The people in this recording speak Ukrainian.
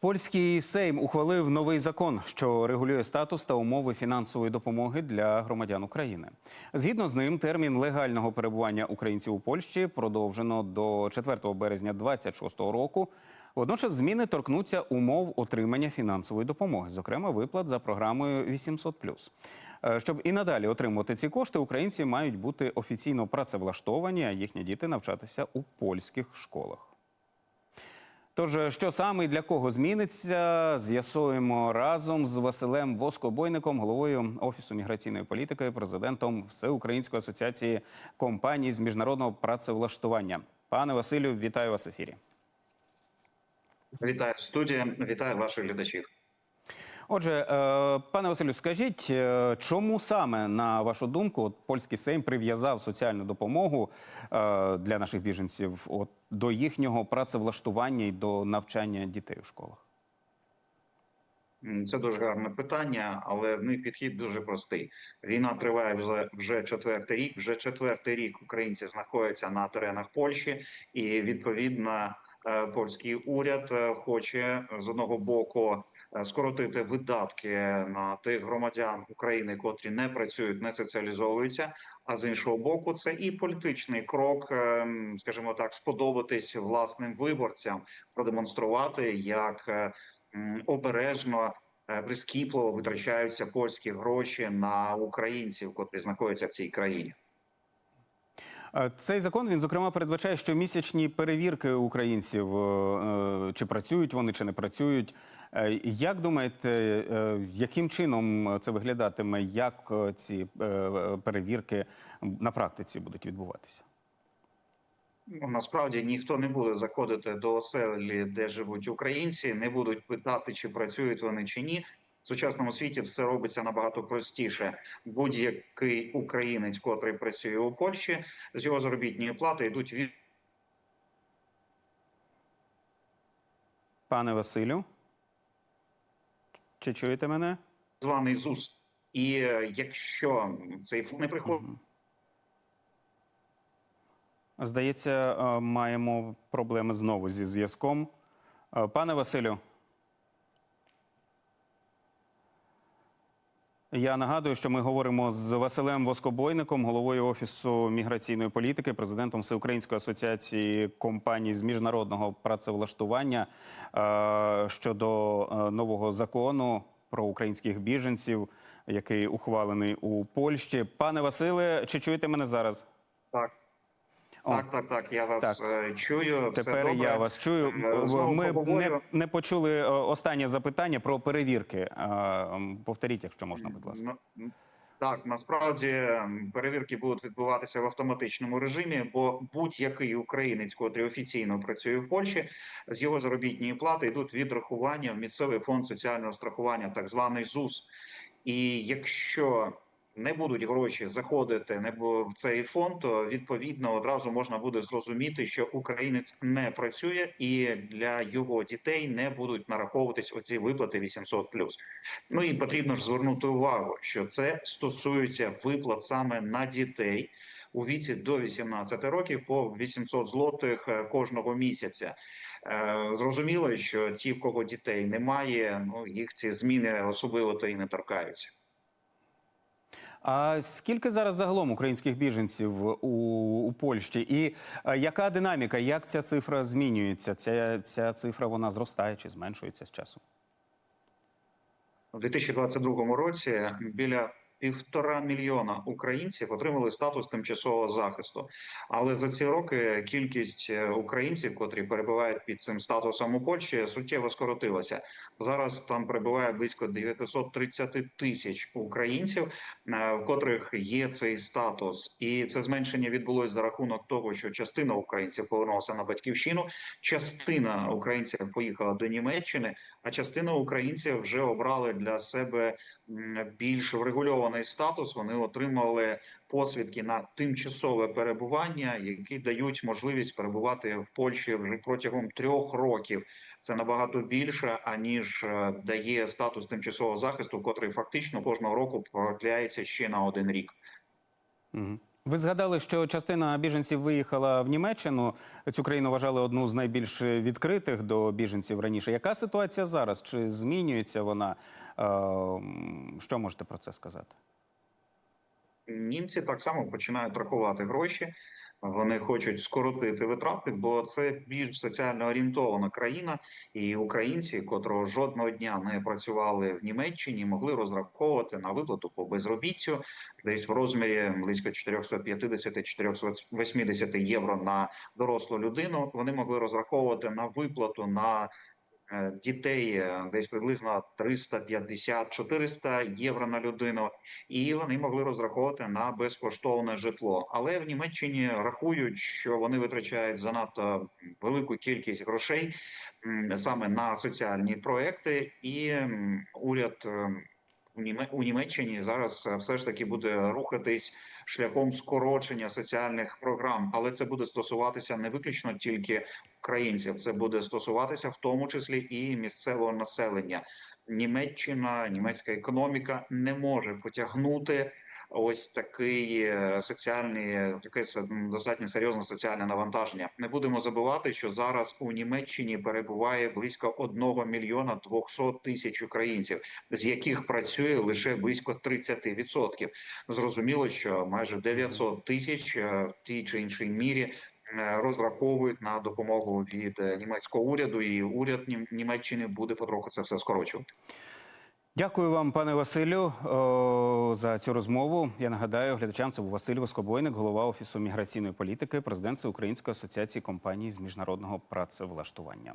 Польський Сейм ухвалив новий закон, що регулює статус та умови фінансової допомоги для громадян України. Згідно з ним, термін легального перебування українців у Польщі продовжено до 4 березня 2026 року. Водночас зміни торкнуться умов отримання фінансової допомоги, зокрема виплат за програмою 800+. Е, Щоб і надалі отримувати ці кошти, українці мають бути офіційно працевлаштовані, а їхні діти навчатися у польських школах. Тож, що саме і для кого зміниться, з'ясуємо разом з Василем Воскобойником, головою Офісу міграційної політики, президентом Всеукраїнської асоціації компаній з міжнародного працевлаштування. Пане Василю, вітаю вас в ефірі. Вітаю студія, вітаю ваших глядачів. Отже, е, пане Василю, скажіть, е, чому саме на вашу думку от, польський Сейм прив'язав соціальну допомогу е, для наших біженців от, до їхнього працевлаштування і до навчання дітей у школах? Це дуже гарне питання, але мій підхід дуже простий. Війна триває вже, четвертий рік. Вже четвертий рік українці знаходяться на теренах Польщі, і відповідно польський уряд хоче з одного боку скоротити видатки на тих громадян України, котрі не працюють, не соціалізовуються. А з іншого боку, це і політичний крок, е, скажімо так, сподобатись власним виборцям, продемонструвати як. е, обережно е, прискіпливо витрачаються польські гроші на українців, котрі знаходяться в цій країні. Цей закон він зокрема передбачає, що місячні перевірки українців, е, е, чи працюють вони, чи не працюють. Е, Як думаєте, яким чином це виглядатиме? Як ці перевірки на практиці будуть відбуватися? Ну, насправді ніхто не буде заходити до оселі, де живуть українці, не будуть питати, чи працюють вони чи ні. В сучасному світі все робиться набагато простіше. Будь-який українець, котрий працює у Польщі, з його заробітної плати йдуть від Пане Василю, чи чуєте мене? званий ЗУС. І е, якщо цей фонд не приходить. Здається, е, маємо проблеми знову зі зв'язком. Е, Пане Василю. Я нагадую, що ми говоримо з Василем Воскобойником, головою Офісу міграційної політики, президентом Всеукраїнської асоціації компаній з міжнародного працевлаштування е, щодо е, нового закону про українських біженців, який ухвалений у Польщі. Пане Василе, чи чуєте мене зараз? Так. О. Так, так, так. Я вас Так. е, чую. все Тепер добре. я вас чую. Е, знову Ми не, поговорю. не почули е, останнє запитання про перевірки. Повторіть, якщо можна, будь ласка. Так, насправді перевірки будуть відбуватися в автоматичному режимі, бо будь-який українець, котрий офіційно працює в Польщі, з його заробітної плати йдуть відрахування в місцевий фонд соціального страхування, так званий ЗУС. І якщо не будуть гроші заходити не в цей фонд, то відповідно одразу можна буде зрозуміти, що українець не працює, і для його дітей не будуть нараховуватись оці виплати 800+. Ну і потрібно ж звернути увагу, що це стосується виплат саме на дітей у віці до 18 років по 800 злотих е, кожного місяця. Е, Зрозуміло, що ті, в кого дітей немає, ну їх ці зміни особливо то і не торкаються. А скільки зараз загалом українських біженців у, у Польщі? І е, яка динаміка? Як ця цифра змінюється? Ця, ця цифра вона зростає чи зменшується з часом? У 2022 році біля півтора мільйона українців отримали статус тимчасового захисту. Але за ці роки кількість е, українців, котрі перебувають під цим статусом у Польщі, суттєво скоротилася. Зараз там перебуває близько 930 тисяч українців, е, в котрих є цей статус, і це зменшення відбулось за рахунок того, що частина українців повернулася на батьківщину, частина українців поїхала до Німеччини, а частина українців вже обрали для себе більш врегульований статус. Вони отримали посвідки на тимчасове перебування, які дають можливість перебувати в Польщі протягом трьох років. Це набагато більше аніж е, дає статус тимчасового захисту, котрий фактично кожного року продляється ще на один рік. Ви згадали, що частина біженців виїхала в Німеччину. Цю країну вважали одну з найбільш відкритих до біженців раніше. Яка ситуація зараз? Чи змінюється вона? Е, м, Що можете про це сказати? Німці так само починають рахувати гроші. Вони хочуть скоротити витрати, бо це більш соціально орієнтована країна, і українці, котрого жодного дня не працювали в Німеччині, могли розраховувати на виплату по безробіттю десь в розмірі близько 450-480 євро на дорослу людину. Вони могли розраховувати на виплату на дітей е, десь приблизно 350-400 євро на людину, і вони могли розраховувати на безкоштовне житло. Але в Німеччині рахують, що вони витрачають занадто велику кількість грошей саме на соціальні проекти, і уряд. У Німеччині зараз е, все ж таки буде рухатись шляхом скорочення соціальних програм, але це буде стосуватися не виключно тільки українців, це буде стосуватися в тому числі і місцевого населення. Німеччина, німецька економіка не може потягнути ось такий е, соціальний, таке достатньо серйозне соціальне навантаження. Не будемо забувати, що зараз у Німеччині перебуває близько 1 мільйона 200 тисяч українців, з яких працює лише близько 30%. Зрозуміло, що майже 900 тисяч е, в тій чи іншій мірі е, розраховують на допомогу від німецького уряду, і уряд Нім- Німеччини буде потроху це все скорочувати. Дякую вам, пане Василю, за цю розмову. Я нагадаю глядачам, це був Василь Воскобойник, голова офісу міграційної політики, президент Української асоціації компаній з міжнародного працевлаштування.